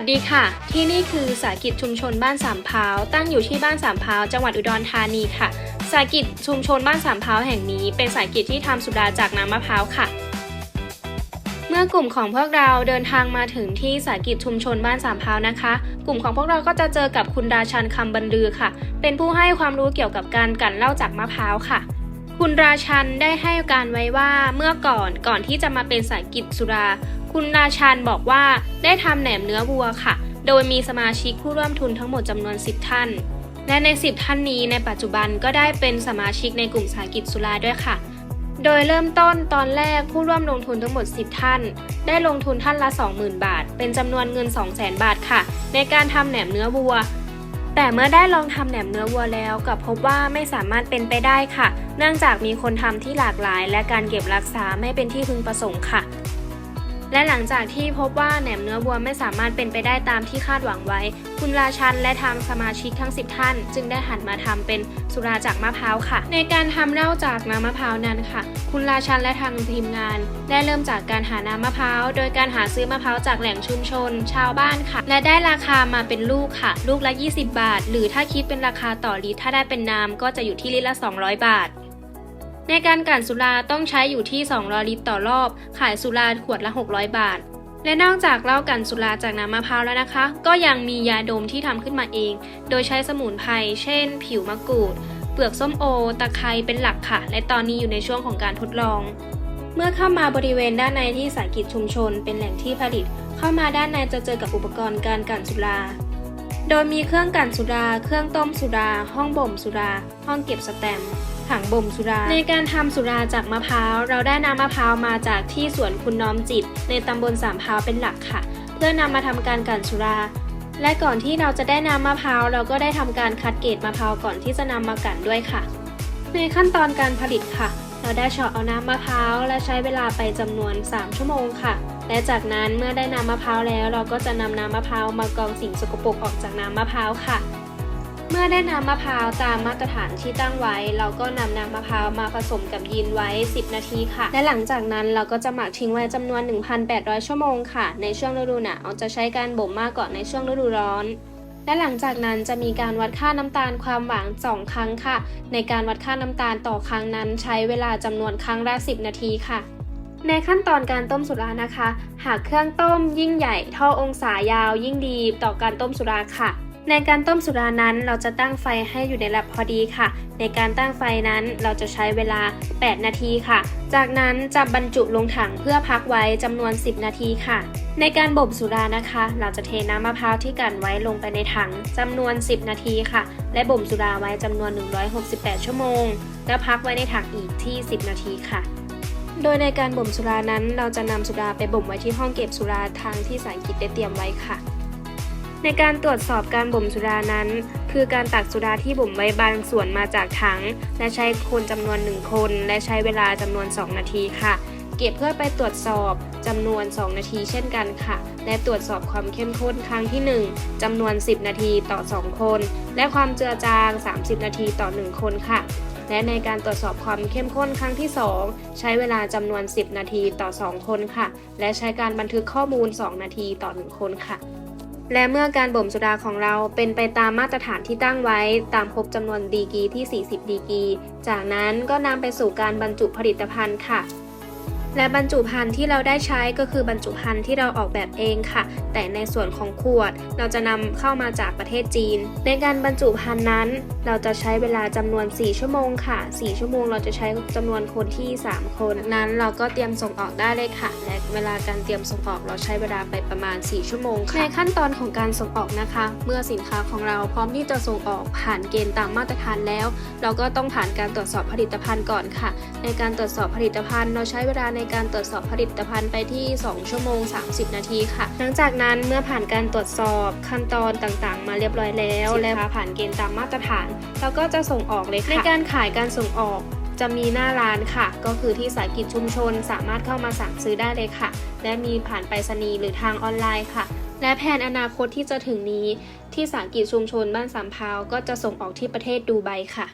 วัสดีค่ะ ที่นี่คือสากิจชุมชนบ้านสามพร้าวตั้งอยู่ที่บ้านสามพร้าวจังหวัดอุดรธานีค่ะ สากิจชุมชนบ้านสามพร้าวแห่งนี้ เป็นสากิจที่ทำสุราจากน้ำมะพร้าวค่ะ เมื่อกลุ่มของพวกเราเดินทางมาถึงที่สากิจชุมชนบ้านสามพร้าวนะคะ กลุ่มของพวกเราก็จะเจอกับคุณราชันคำบรรลือค่ะ เป็นผู้ให้ความรู้เกี่ยวกับการกลั่นเหล้าจากมะพร้าวค่ะคุณราชันได้ให้การไว้ว่าเมื่อก่อนก่อนที่จะมาเป็นสายกิจสุรา คุณราชันบอกว่าได้ทำแหนมเนื้อวัวค่ะ โดยมีสมาชิกผู้ร่วมทุนทั้งหมดจำนวน 10 ท่าน และใน 10 ท่านนี้ในปัจจุบันก็ได้เป็นสมาชิกในกลุ่มสากิจสุราด้วยค่ะ โดยเริ่มต้นตอนแรกผู้ร่วมลงทุนทั้งหมด 10 ท่าน ได้ลงทุนท่านละ 20,000 บาท เป็นจำนวนเงิน 200,000 บาทค่ะ ในการทำแหนมเนื้อวัว แต่เมื่อได้ลองทำแหนมเนื้อวัวแล้วกับพบว่าไม่สามารถเป็นไปได้ค่ะ เนื่องจากมีคนทำที่หลากหลาย และการเก็บรักษาไม่เป็นที่พึงประสงค์ค่ะ และหลังจากที่พบว่าแหนมเนื้อวัวไม่สามารถเป็นไปได้ตามที่คาดหวังไว้ คุณราชันและทางสมาชิกทั้ง 10 ท่าน จึงได้หันมาทำเป็นสุราจากมะพร้าวค่ะ ในการทำเหล้าจากน้ำมะพร้าวนั้นค่ะ คุณราชันและทางทีมงาน ได้เริ่มจากการหาน้ำมะพร้าวโดยการหาซื้อมะพร้าวจากแหล่งชุมชน ชาวบ้านค่ะ และได้ราคามาเป็นลูกค่ะ ลูกละ 20 บาท หรือถ้าคิดเป็นราคาต่อลิตรถ้าได้เป็นน้ำก็จะอยู่ที่ลิตรละ 200 บาท ในการกลั่นสุราต้องใช้อยู่ที่ 200 ลิตรต่อรอบ ขายสุราขวดละ 600 บาท และนอกจากเหล้ากั่นสุราจากน้ำมะพร้าวแล้วนะคะ ก็ยังมียาดมที่ทำขึ้นมาเอง โดยใช้สมุนไพร เช่น ผิวมะกรูด เปลือกส้มโอ ตะไคร้เป็นหลักค่ะ และตอนนี้อยู่ในช่วงของการทดลอง เมื่อเข้ามาบริเวณด้านในที่สายกิจชุมชน เป็นแหล่งที่ผลิต เข้ามาด้านในจะเจอกับอุปกรณ์การกลั่นสุราโดยมีเครื่องกลั่นสุรา เครื่องต้มสุรา ห้องบ่มสุรา ห้องเก็บสแตมป์ ถังบ่มสุรา ในการทำสุราจากมะพร้าว เราได้น้ำมะพร้าวมาจากที่สวนคุณน้อมจิต ในตำบลสามพร้าวเป็นหลักค่ะ เพื่อนำมาทำการกลั่นสุรา และก่อนที่เราจะได้น้ำมะพร้าวเราก็ได้ทำการคัดเกรดมะพร้าวก่อนที่จะนำมากลั่นด้วยค่ะ ในขั้นตอนการผลิตค่ะเราได้เฉาะเอาน้ำมะพร้าวและใช้เวลาไปจำนวน 3 ชั่วโมงค่ะ และจากนั้นเมื่อได้น้ำมะพร้าวแล้ว เราก็จะนำน้ำมะพร้าวมากรองสิ่งสกปรกออกจากน้ำมะพร้าวค่ะ เมื่อได้น้ำมะพร้าวตามมาตรฐานที่ตั้งไว้ เราก็นำน้ำมะพร้าวมาผสมกับยีนไว้ 10 นาทีค่ะ และหลังจากนั้นเราก็จะหมักทิ้งไว้จำนวน 1,800 ชั่วโมงค่ะ ในช่วงฤดูหนาวจะใช้การบ่มมากกว่าในช่วงฤดูร้อนและหลังจากนั้นจะมีการวัดค่าน้ำตาลความหวาน2ครั้งค่ะ ในการวัดค่าน้ำตาลต่อครั้งนั้นใช้เวลาจำนวนครั้งละ 10 นาทีค่ะ ในขั้นตอนการต้มสุรานะคะ หากเครื่องต้มยิ่งใหญ่ท่อองศายาวยิ่งดีต่อการต้มสุราค่ะ ในการต้มสุรานั้นเราจะตั้งไฟให้อยู่ในระดับพอดีค่ะ ในการตั้งไฟนั้นเราจะใช้เวลา 8 นาทีค่ะ จากนั้นจะบรรจุลงถังเพื่อพักไว้จำนวน 10 นาทีค่ะ ในการบ่มสุรานะคะ เราจะเทน้ำมะพร้าวที่กั่นไว้ลงไปในถังจำนวน 10 นาทีค่ะ และบ่มสุราไว้จำนวน 168 ชั่วโมง แล้วพักไว้ในถังอีกที่ 10 นาทีค่ะโดยในการบ่มสุรานั้น เราจะนำสุราไปบ่มไว้ที่ห้องเก็บสุราทางที่สายกิจได้เตรียมไว้ค่ะ ในการตรวจสอบการบ่มสุรานั้น คือการตักสุราที่บ่มไว้บางส่วนมาจากถัง และใช้คนจำนวน 1 คน และใช้เวลาจำนวน 2 นาทีค่ะ เก็บเพื่อไปตรวจสอบจำนวน 2 นาทีเช่นกันค่ะ และตรวจสอบความเข้มข้นครั้งที่ 1จำนวน 10 นาทีต่อ 2 คน และความเจือจาง 30 นาทีต่อ 1 คนค่ะ และในการตรวจสอบความเข้มข้นครั้งที่ 2 ใช้เวลาจำนวน 10 นาทีต่อ 2 คนค่ะ และใช้การบันทึกข้อมูล 2 นาทีต่อ 1 คนค่ะ และเมื่อการบ่มสุราของเราเป็นไปตามมาตรฐานที่ตั้งไว้ตามครบจำนวนดีกีที่ 40 ดีกี จากนั้นก็นำไปสู่การบรรจุผลิตภัณฑ์ค่ะ และบรรจุภัณฑ์ที่เราได้ใช้ก็คือบรรจุภัณฑ์ที่เราออกแบบเองค่ะ แต่ในส่วนของขวด เราจะนำเข้ามาจากประเทศจีน ในการบรรจุภัณฑ์นั้น เราจะใช้เวลาจำนวน 4 ชั่วโมงค่ะ 4 ชั่วโมงเราจะใช้จำนวนคนที่ 3 คนนั้นเราก็เตรียมส่งออกได้เลยค่ะ และเวลาการเตรียมส่งออกเราใช้เวลาไปประมาณ 4 ชั่วโมงค่ะในขั้นตอนของการส่งออกนะคะ เมื่อสินค้าของเราพร้อมที่จะส่งออกผ่านเกณฑ์ตามมาตรฐานแล้ว เราก็ต้องผ่านการตรวจสอบผลิตภัณฑ์ก่อนค่ะ ในการตรวจสอบผลิตภัณฑ์เราใช้เวลาในการตรวจสอบผลิตภัณฑ์ไปที่ 2 ชั่วโมง 30 นาทีค่ะ หลังจากนั้นเมื่อผ่านการตรวจสอบขั้นตอนต่างๆ มาเรียบร้อยแล้ว และผ่านเกณฑ์ตามมาตรฐานเราก็จะส่งออกเลยค่ะ ในการขายการส่งออกจะมีหน้าร้านค่ะ ก็คือที่สายกิจชุมชนสามารถเข้ามาสั่งซื้อได้เลยค่ะ และมีผ่านไปรษณีย์หรือทางออนไลน์ค่ะ และแผนอนาคตที่จะถึงนี้ ที่สายกิจชุมชนบ้านสามพร้าวก็จะส่งออกที่ประเทศดูไบค่ะ